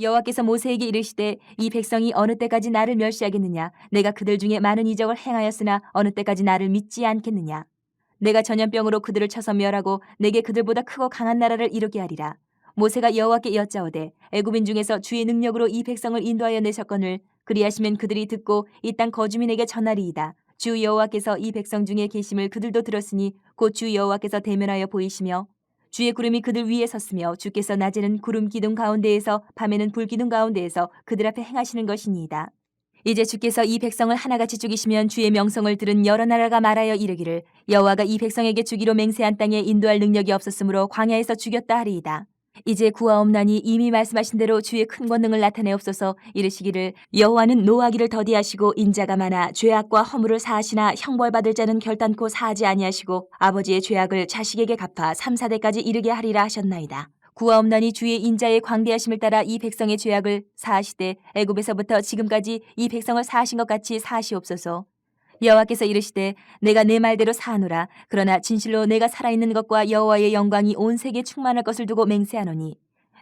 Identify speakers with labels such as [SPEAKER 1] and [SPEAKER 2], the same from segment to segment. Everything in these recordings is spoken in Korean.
[SPEAKER 1] 여호와께서 모세에게 이르시되 이 백성이 어느 때까지 나를 멸시하겠느냐? 내가 그들 중에 많은 이적을 행하였으나 어느 때까지 나를 믿지 않겠느냐? 내가 전염병으로 그들을 쳐서 멸하고 내게 그들보다 크고 강한 나라를 이루게 하리라. 모세가 여호와께 여짜오되 애굽인 중에서 주의 능력으로 이 백성을 인도하여 내셨거늘 그리하시면 그들이 듣고 이 땅 거주민에게 전하리이다. 주 여호와께서 이 백성 중에 계심을 그들도 들었으니 곧 주 여호와께서 대면하여 보이시며 주의 구름이 그들 위에 섰으며 주께서 낮에는 구름 기둥 가운데에서 밤에는 불 기둥 가운데에서 그들 앞에 행하시는 것이니이다. 이제 주께서 이 백성을 하나같이 죽이시면 주의 명성을 들은 여러 나라가 말하여 이르기를 여호와가 이 백성에게 주기로 맹세한 땅에 인도할 능력이 없었으므로 광야에서 죽였다 하리이다. 이제 구하옵나니 이미 말씀하신 대로 주의 큰 권능을 나타내옵소서 이르시기를 여호와는 노하기를 더디하시고 인자가 많아 죄악과 허물을 사하시나 형벌받을 자는 결단코 사하지 아니하시고 아버지의 죄악을 자식에게 갚아 3, 4대까지 이르게 하리라 하셨나이다. 구하옵나니 주의 인자의 광대하심을 따라 이 백성의 죄악을 사하시되 애굽에서부터 지금까지 이 백성을 사하신 것 같이 사하시옵소서. 여호와께서 이르시되 내가 내 말대로 사하노라. 그러나 진실로 내가 살아있는 것과 여호와의 영광이 온 세계에 충만할 것을 두고 맹세하노니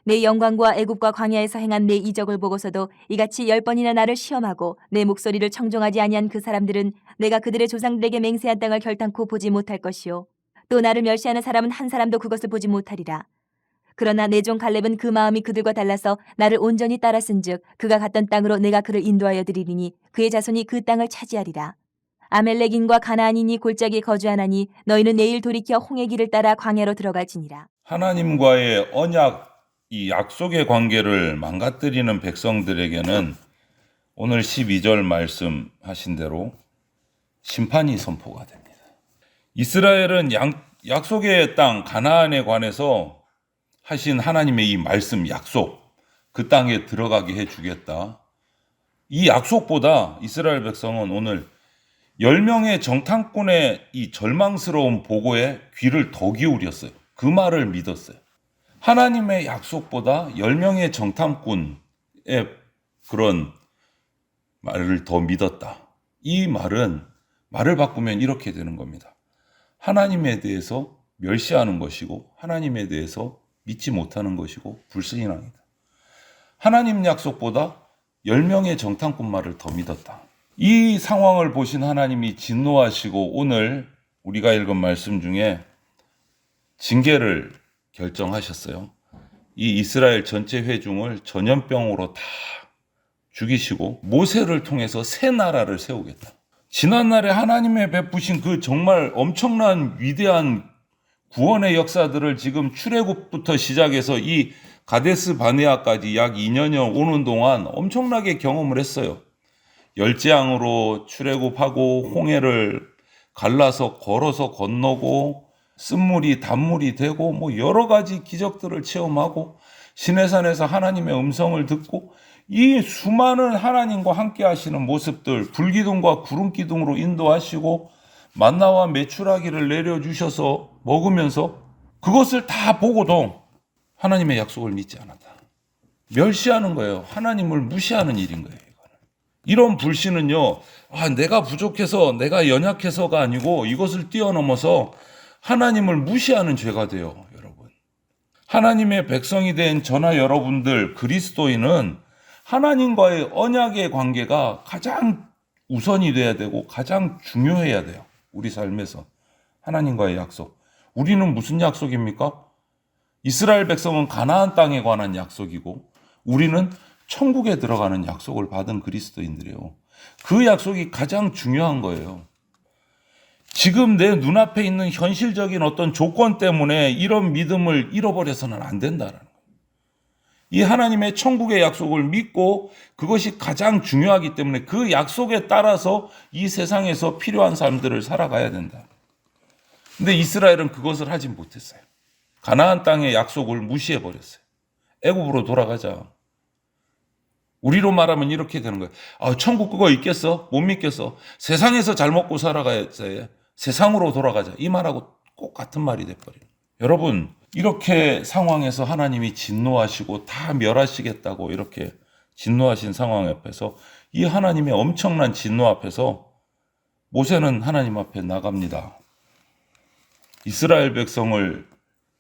[SPEAKER 1] 내 영광과 애굽과 광야에서 행한 내 이적을 보고서도 이같이 열 번이나 나를 시험하고 내 목소리를 청종하지 아니한 그 사람들은 내가 그들의 조상들에게 맹세한 땅을 결단코 보지 못할 것이요. 또 나를 멸시하는 사람은 한 사람도 그것을 보지 못하리라. 그러나 내 종 갈렙은 그 마음이 그들과 달라서 나를 온전히 따랐은즉 그가 갔던 땅으로 내가 그를 인도하여 드리리니 그의 자손이 그 땅을 차지하리라 아멜렉인과 가나안인이 골짜기에 거주하나니 너희는 내일 돌이켜 홍해 길을 따라 광야로 들어갈지니라.
[SPEAKER 2] 하나님과의 언약, 이 약속의 관계를 망가뜨리는 백성들에게는 오늘 12절 말씀하신 대로 심판이 선포가 됩니다. 이스라엘은 양- 약속의 땅 가나안에 관해서 하신 하나님의 이 말씀 약속 그 땅에 들어가게 해 주겠다. 이 약속보다 이스라엘 백성은 오늘 10명의 정탐꾼의 이 절망스러운 보고에 귀를 더 기울였어요. 그 말을 믿었어요. 하나님의 약속보다 10명의 정탐꾼의 그런 말을 더 믿었다. 이 말은 말을 바꾸면 이렇게 되는 겁니다. 하나님에 대해서 멸시하는 것이고 하나님에 대해서 믿지 못하는 것이고 불신앙이다. 하나님 약속보다 10명의 정탐꾼 말을 더 믿었다. 이 상황을 보신 하나님이 진노하시고 오늘 우리가 읽은 말씀 중에 징계를 결정하셨어요. 이 이스라엘 전체 회중을 전염병으로 다 죽이시고 모세를 통해서 새 나라를 세우겠다. 지난날에 하나님의 베푸신 그 정말 엄청난 위대한 구원의 역사들을 지금 출애굽부터 시작해서 이 가데스 바네아까지 약 2년여 오는 동안 엄청나게 경험을 했어요. 열재앙으로 출애굽하고 홍해를 갈라서 걸어서 건너고 쓴물이 단물이 되고 뭐 여러 가지 기적들을 체험하고 시내산에서 하나님의 음성을 듣고 이 수많은 하나님과 함께 하시는 모습들 불기둥과 구름기둥으로 인도하시고 만나와 메추라기를 내려주셔서 먹으면서 그것을 다 보고도 하나님의 약속을 믿지 않았다. 멸시하는 거예요. 하나님을 무시하는 일인 거예요. 이런 불신은요, 아, 내가 부족해서, 내가 연약해서가 아니고 이것을 뛰어넘어서 하나님을 무시하는 죄가 돼요, 여러분. 하나님의 백성이 된 저나 여러분들, 그리스도인은 하나님과의 언약의 관계가 가장 우선이 돼야 되고 가장 중요해야 돼요. 우리 삶에서. 하나님과의 약속. 우리는 무슨 약속입니까? 이스라엘 백성은 가나안 땅에 관한 약속이고 우리는 천국에 들어가는 약속을 받은 그리스도인들이에요. 그 약속이 가장 중요한 거예요. 지금 내 눈앞에 있는 현실적인 어떤 조건 때문에 이런 믿음을 잃어버려서는 안 된다는 거예요. 이 하나님의 천국의 약속을 믿고 그것이 가장 중요하기 때문에 그 약속에 따라서 이 세상에서 필요한 삶들을 살아가야 된다. 근데 이스라엘은 그것을 하지 못했어요. 가나안 땅의 약속을 무시해 버렸어요. 애굽으로 돌아가자. 우리로 말하면 이렇게 되는 거예요. 아, 천국 그거 있겠어? 못 믿겠어. 세상에서 잘 먹고 살아가야지. 세상으로 돌아가자. 이 말하고 꼭 같은 말이 돼버려요. 여러분, 이렇게 상황에서 하나님이 진노하시고 다 멸하시겠다고 이렇게 진노하신 상황 앞에서 이 하나님의 엄청난 진노 앞에서 모세는 하나님 앞에 나갑니다. 이스라엘 백성을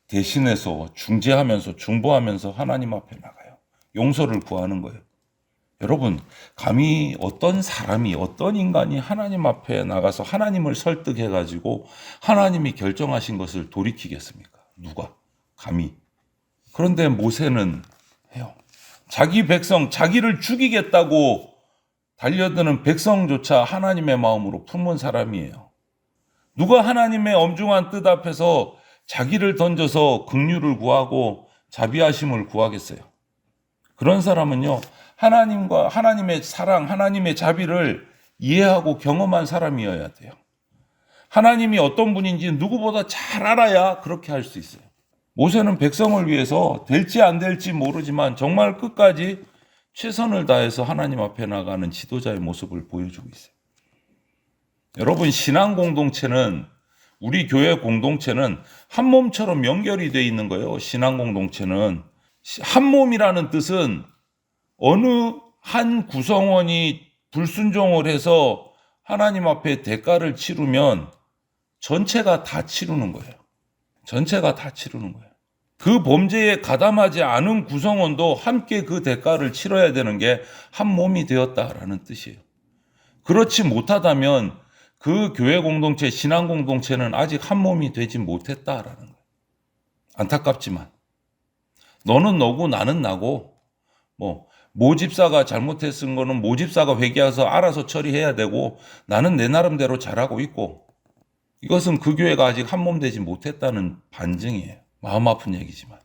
[SPEAKER 2] 대신해서 중재하면서 중보하면서 하나님 앞에 나가요. 용서를 구하는 거예요. 여러분, 감히 어떤 사람이, 어떤 인간이 하나님 앞에 나가서 하나님을 설득해가지고 하나님이 결정하신 것을 돌이키겠습니까? 누가? 감히. 그런데 모세는 해요. 자기 백성, 자기를 죽이겠다고 달려드는 백성조차 하나님의 마음으로 품은 사람이에요. 누가 하나님의 엄중한 뜻 앞에서 자기를 던져서 긍휼을 구하고 자비하심을 구하겠어요. 그런 사람은요, 하나님과 하나님의 사랑, 하나님의 자비를 이해하고 경험한 사람이어야 돼요. 하나님이 어떤 분인지 누구보다 잘 알아야 그렇게 할 수 있어요. 모세는 백성을 위해서 될지 안 될지 모르지만 정말 끝까지 최선을 다해서 하나님 앞에 나가는 지도자의 모습을 보여주고 있어요. 여러분, 신앙 공동체는 우리 교회 공동체는 한 몸처럼 연결이 돼 있는 거예요. 신앙 공동체는 한 몸이라는 뜻은 어느 한 구성원이 불순종을 해서 하나님 앞에 대가를 치르면 전체가 다 치르는 거예요. 전체가 다 치르는 거예요. 그 범죄에 가담하지 않은 구성원도 함께 그 대가를 치러야 되는 게 한 몸이 되었다라는 뜻이에요. 그렇지 못하다면 그 교회 공동체, 신앙 공동체는 아직 한 몸이 되지 못했다라는 거예요. 안타깝지만 너는 너고 나는 나고 뭐 모집사가 잘못했은 거는 모집사가 회개해서 알아서 처리해야 되고 나는 내 나름대로 잘하고 있고 이것은 그 교회가 아직 한 몸 되지 못했다는 반증이에요. 마음 아픈 얘기지만.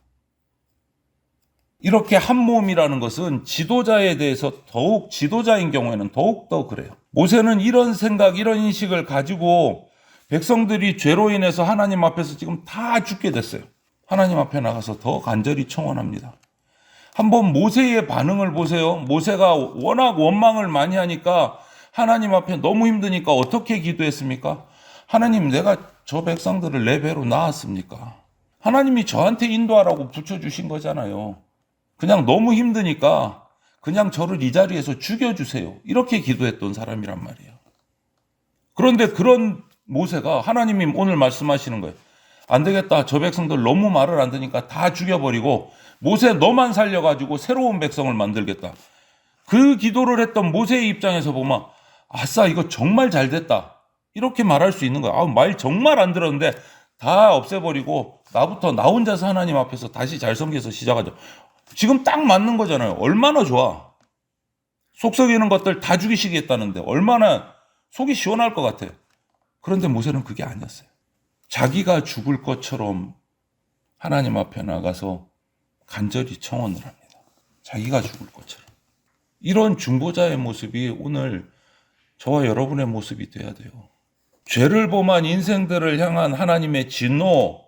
[SPEAKER 2] 이렇게 한 몸이라는 것은 지도자에 대해서 더욱 지도자인 경우에는 더욱 더 그래요. 모세는 이런 생각, 이런 인식을 가지고 백성들이 죄로 인해서 하나님 앞에서 지금 다 죽게 됐어요. 하나님 앞에 나가서 더 간절히 청원합니다. 한번 모세의 반응을 보세요. 모세가 워낙 원망을 많이 하니까 하나님 앞에 너무 힘드니까 어떻게 기도했습니까? 하나님, 내가 저 백성들을 내 배로 낳았습니까? 하나님이 저한테 인도하라고 붙여주신 거잖아요. 그냥 너무 힘드니까 그냥 저를 이 자리에서 죽여주세요. 이렇게 기도했던 사람이란 말이에요. 그런데 그런 모세가 하나님이 오늘 말씀하시는 거예요. 안 되겠다. 저 백성들 너무 말을 안 듣니까 다 죽여버리고 모세 너만 살려가지고 새로운 백성을 만들겠다. 그 기도를 했던 모세의 입장에서 보면 아싸 이거 정말 잘 됐다. 이렇게 말할 수 있는 거야. 아, 말 정말 안 들었는데 다 없애버리고 나부터 나 혼자서 하나님 앞에서 다시 잘 섬겨서 시작하자. 지금 딱 맞는 거잖아요. 얼마나 좋아. 속 썩이는 것들 다 죽이시겠다는데 얼마나 속이 시원할 것 같아. 그런데 모세는 그게 아니었어요. 자기가 죽을 것처럼 하나님 앞에 나가서 간절히 청원을 합니다. 자기가 죽을 것처럼. 이런 중보자의 모습이 오늘 저와 여러분의 모습이 돼야 돼요. 죄를 범한 인생들을 향한 하나님의 진노,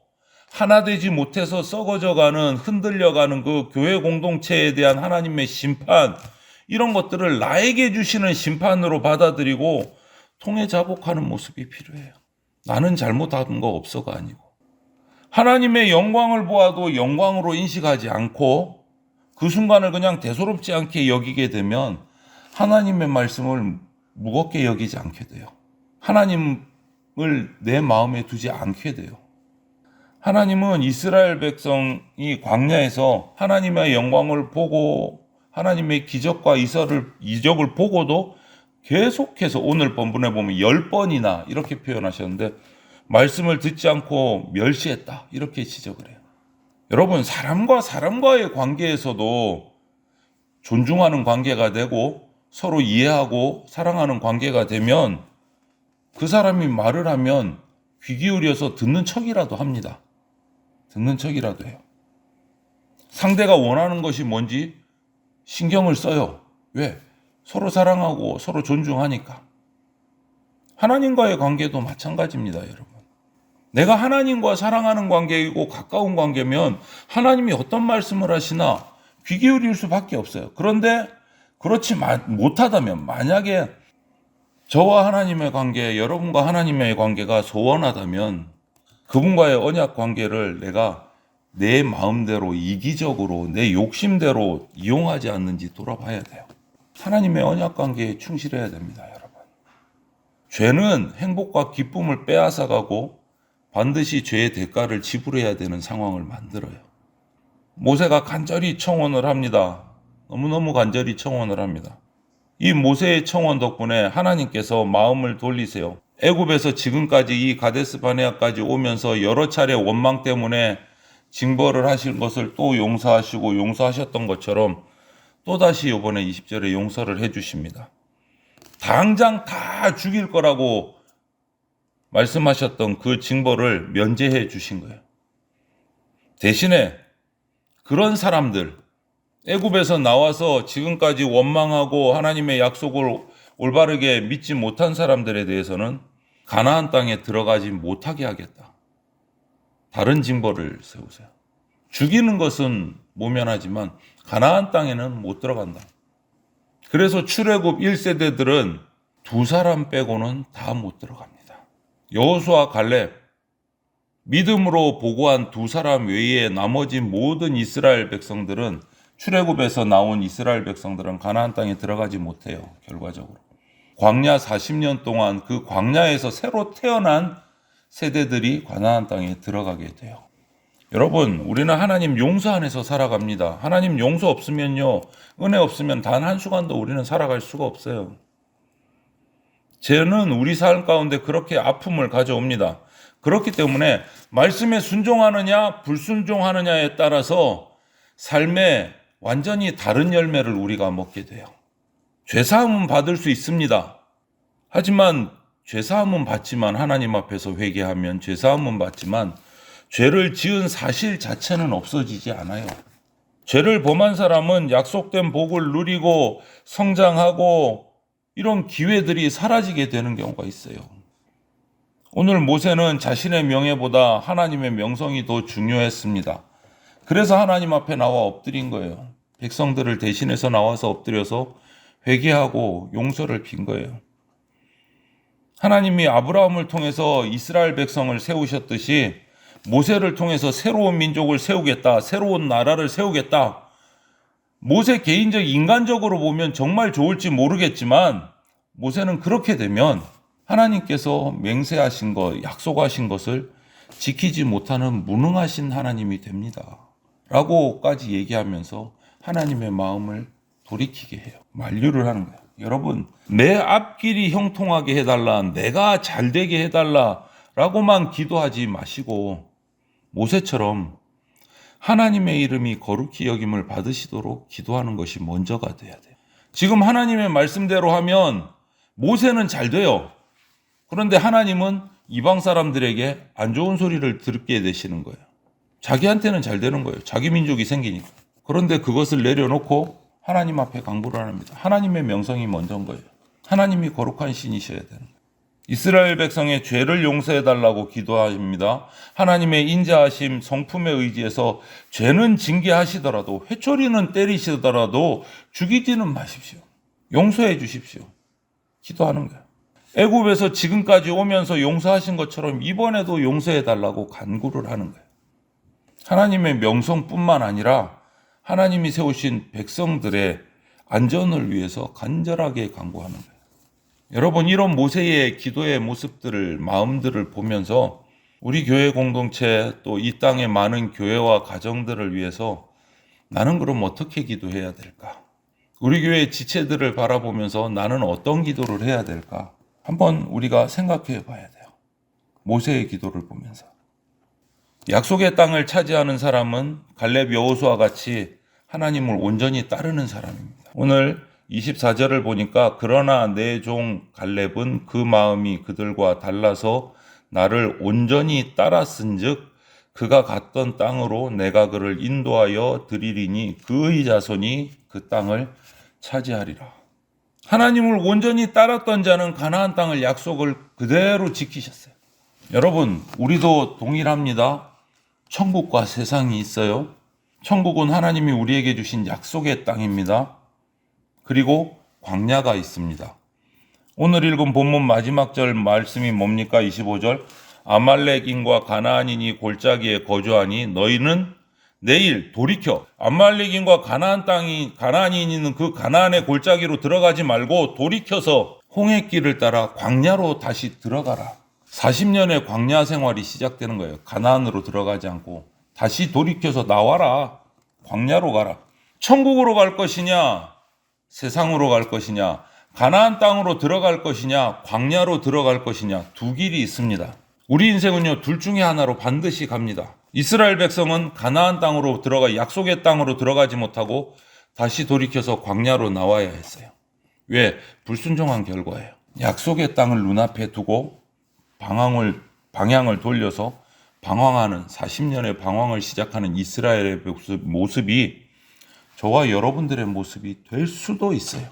[SPEAKER 2] 하나 되지 못해서 썩어져가는, 흔들려가는 그 교회 공동체에 대한 하나님의 심판, 이런 것들을 나에게 주시는 심판으로 받아들이고 통해 자복하는 모습이 필요해요. 나는 잘못한 거 없어가 아니고. 하나님의 영광을 보아도 영광으로 인식하지 않고 그 순간을 그냥 대수롭지 않게 여기게 되면 하나님의 말씀을 무겁게 여기지 않게 돼요. 하나님을 내 마음에 두지 않게 돼요. 하나님은 이스라엘 백성이 광야에서 하나님의 영광을 보고 하나님의 기적과 이설을 이적을 보고도 계속해서 오늘 본문에 보면 열 번이나 이렇게 표현하셨는데 말씀을 듣지 않고 멸시했다 이렇게 지적을 해요. 여러분 사람과 사람과의 관계에서도 존중하는 관계가 되고 서로 이해하고 사랑하는 관계가 되면 그 사람이 말을 하면 귀 기울여서 듣는 척이라도 합니다. 듣는 척이라도 해요. 상대가 원하는 것이 뭔지 신경을 써요. 왜? 서로 사랑하고 서로 존중하니까. 하나님과의 관계도 마찬가지입니다, 여러분. 내가 하나님과 사랑하는 관계이고 가까운 관계면 하나님이 어떤 말씀을 하시나 귀 기울일 수밖에 없어요. 그런데 그렇지 못하다면 만약에 저와 하나님의 관계, 여러분과 하나님의 관계가 소원하다면 그분과의 언약 관계를 내가 내 마음대로 이기적으로 내 욕심대로 이용하지 않는지 돌아봐야 돼요. 하나님의 언약 관계에 충실해야 됩니다, 여러분. 죄는 행복과 기쁨을 빼앗아가고 반드시 죄의 대가를 지불해야 되는 상황을 만들어요. 모세가 간절히 청원을 합니다. 너무너무 간절히 청원을 합니다. 이 모세의 청원 덕분에 하나님께서 마음을 돌리세요. 애굽에서 지금까지 이 가데스 바네아까지 오면서 여러 차례 원망 때문에 징벌을 하실 것을 또 용서하시고 용서하셨던 것처럼 또다시 이번에 20절에 용서를 해 주십니다. 당장 다 죽일 거라고 말씀하셨던 그 징벌을 면제해 주신 거예요. 대신에 그런 사람들 애굽에서 나와서 지금까지 원망하고 하나님의 약속을 올바르게 믿지 못한 사람들에 대해서는 가나안 땅에 들어가지 못하게 하겠다. 다른 징벌을 세우세요. 죽이는 것은 모면하지만 가나안 땅에는 못 들어간다. 그래서 출애굽 1세대들은 두 사람 빼고는 다 못 들어갑니다. 여호수아 갈렙 믿음으로 보고한 두 사람 외에 나머지 모든 이스라엘 백성들은 출애굽에서 나온 이스라엘 백성들은 가나안 땅에 들어가지 못해요. 결과적으로. 광야 40년 동안 그 광야에서 새로 태어난 세대들이 가나안 땅에 들어가게 돼요. 여러분, 우리는 하나님 용서 안에서 살아갑니다. 하나님 용서 없으면요, 은혜 없으면 단 한 순간도 우리는 살아갈 수가 없어요. 죄는 우리 삶 가운데 그렇게 아픔을 가져옵니다. 그렇기 때문에 말씀에 순종하느냐, 불순종하느냐에 따라서 삶에 완전히 다른 열매를 우리가 먹게 돼요. 죄사함은 받을 수 있습니다. 하지만 죄사함은 받지만 하나님 앞에서 회개하면 죄사함은 받지만 죄를 지은 사실 자체는 없어지지 않아요. 죄를 범한 사람은 약속된 복을 누리고 성장하고 이런 기회들이 사라지게 되는 경우가 있어요. 오늘 모세는 자신의 명예보다 하나님의 명성이 더 중요했습니다. 그래서 하나님 앞에 나와 엎드린 거예요. 백성들을 대신해서 나와서 엎드려서 회개하고 용서를 빈 거예요. 하나님이 아브라함을 통해서 이스라엘 백성을 세우셨듯이 모세를 통해서 새로운 민족을 세우겠다, 새로운 나라를 세우겠다. 모세 개인적 인간적으로 보면 정말 좋을지 모르겠지만 모세는 그렇게 되면 하나님께서 맹세하신 것, 약속하신 것을 지키지 못하는 무능하신 하나님이 됩니다. 라고까지 얘기하면서 하나님의 마음을 돌이키게 해요. 만류를 하는 거예요. 여러분, 내 앞길이 형통하게 해달라, 내가 잘 되게 해달라, 라고만 기도하지 마시고, 모세처럼 하나님의 이름이 거룩히 여김을 받으시도록 기도하는 것이 먼저가 돼야 돼요. 지금 하나님의 말씀대로 하면 모세는 잘 돼요. 그런데 하나님은 이방 사람들에게 안 좋은 소리를 듣게 되시는 거예요. 자기한테는 잘 되는 거예요. 자기 민족이 생기니까. 그런데 그것을 내려놓고 하나님 앞에 강구를 합니다. 하나님의 명성이 먼저인 거예요. 하나님이 거룩한 신이셔야 되는 거예요. 이스라엘 백성의 죄를 용서해 달라고 기도합니다. 하나님의 인자하심 성품에 의지해서 죄는 징계하시더라도 회초리는 때리시더라도 죽이지는 마십시오. 용서해 주십시오. 기도하는 거예요. 애굽에서 지금까지 오면서 용서하신 것처럼 이번에도 용서해 달라고 간구를 하는 거예요. 하나님의 명성뿐만 아니라 하나님이 세우신 백성들의 안전을 위해서 간절하게 간구하는 거예요. 여러분 이런 모세의 기도의 모습들을 마음들을 보면서 우리 교회 공동체 또 이 땅의 많은 교회와 가정들을 위해서 나는 그럼 어떻게 기도해야 될까? 우리 교회 지체들을 바라보면서 나는 어떤 기도를 해야 될까? 한번 우리가 생각해 봐야 돼요. 모세의 기도를 보면서. 약속의 땅을 차지하는 사람은 갈렙 여호수와 같이 하나님을 온전히 따르는 사람입니다. 오늘 24절을 보니까 그러나 내 종 갈렙은 그 마음이 그들과 달라서 나를 온전히 따랐은즉 그가 갔던 땅으로 내가 그를 인도하여 드리리니 그의 자손이 그 땅을 차지하리라. 하나님을 온전히 따랐던 자는 가나안 땅을 약속을 그대로 지키셨어요. 여러분, 우리도 동일합니다. 천국과 세상이 있어요. 천국은 하나님이 우리에게 주신 약속의 땅입니다. 그리고 광야가 있습니다. 오늘 읽은 본문 마지막 절 말씀이 뭡니까? 25절. 아말렉인과 가나안인이 골짜기에 거주하니 너희는 내일 돌이켜 아말렉인과 가나안 땅이 가나안인이 있는 그 가나안의 골짜기로 들어가지 말고 돌이켜서 홍해길을 따라 광야로 다시 들어가라. 40년의 광야 생활이 시작되는 거예요. 가나안으로 들어가지 않고 다시 돌이켜서 나와라. 광야로 가라. 천국으로 갈 것이냐, 세상으로 갈 것이냐, 가나안 땅으로 들어갈 것이냐, 광야로 들어갈 것이냐 두 길이 있습니다. 우리 인생은요 둘 중에 하나로 반드시 갑니다. 이스라엘 백성은 가나안 땅으로 들어가 약속의 땅으로 들어가지 못하고 다시 돌이켜서 광야로 나와야 했어요. 왜? 불순종한 결과예요. 약속의 땅을 눈앞에 두고 방황을 방향을 돌려서 방황하는 40년의 방황을 시작하는 이스라엘의 모습, 모습이 저와 여러분들의 모습이 될 수도 있어요.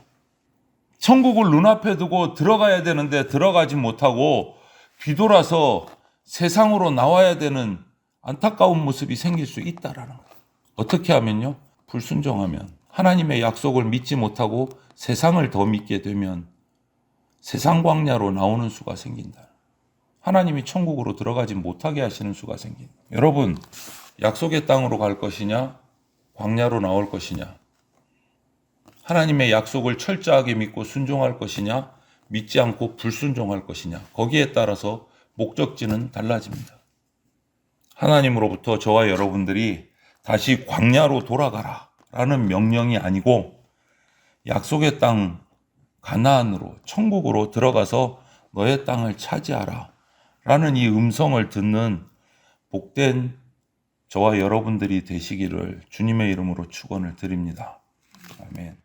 [SPEAKER 2] 천국을 눈앞에 두고 들어가야 되는데 들어가지 못하고 뒤돌아서 세상으로 나와야 되는 안타까운 모습이 생길 수 있다라는 거예요. 어떻게 하면요? 불순종하면 하나님의 약속을 믿지 못하고 세상을 더 믿게 되면 세상 광야로 나오는 수가 생긴다. 하나님이 천국으로 들어가지 못하게 하시는 수가 생긴다. 여러분, 약속의 땅으로 갈 것이냐? 광야로 나올 것이냐? 하나님의 약속을 철저하게 믿고 순종할 것이냐? 믿지 않고 불순종할 것이냐? 거기에 따라서 목적지는 달라집니다. 하나님으로부터 저와 여러분들이 다시 광야로 돌아가라 라는 명령이 아니고 약속의 땅 가나안으로 천국으로 들어가서 너의 땅을 차지하라 라는 이 음성을 듣는 복된 저와 여러분들이 되시기를 주님의 이름으로 축원을 드립니다. 아멘.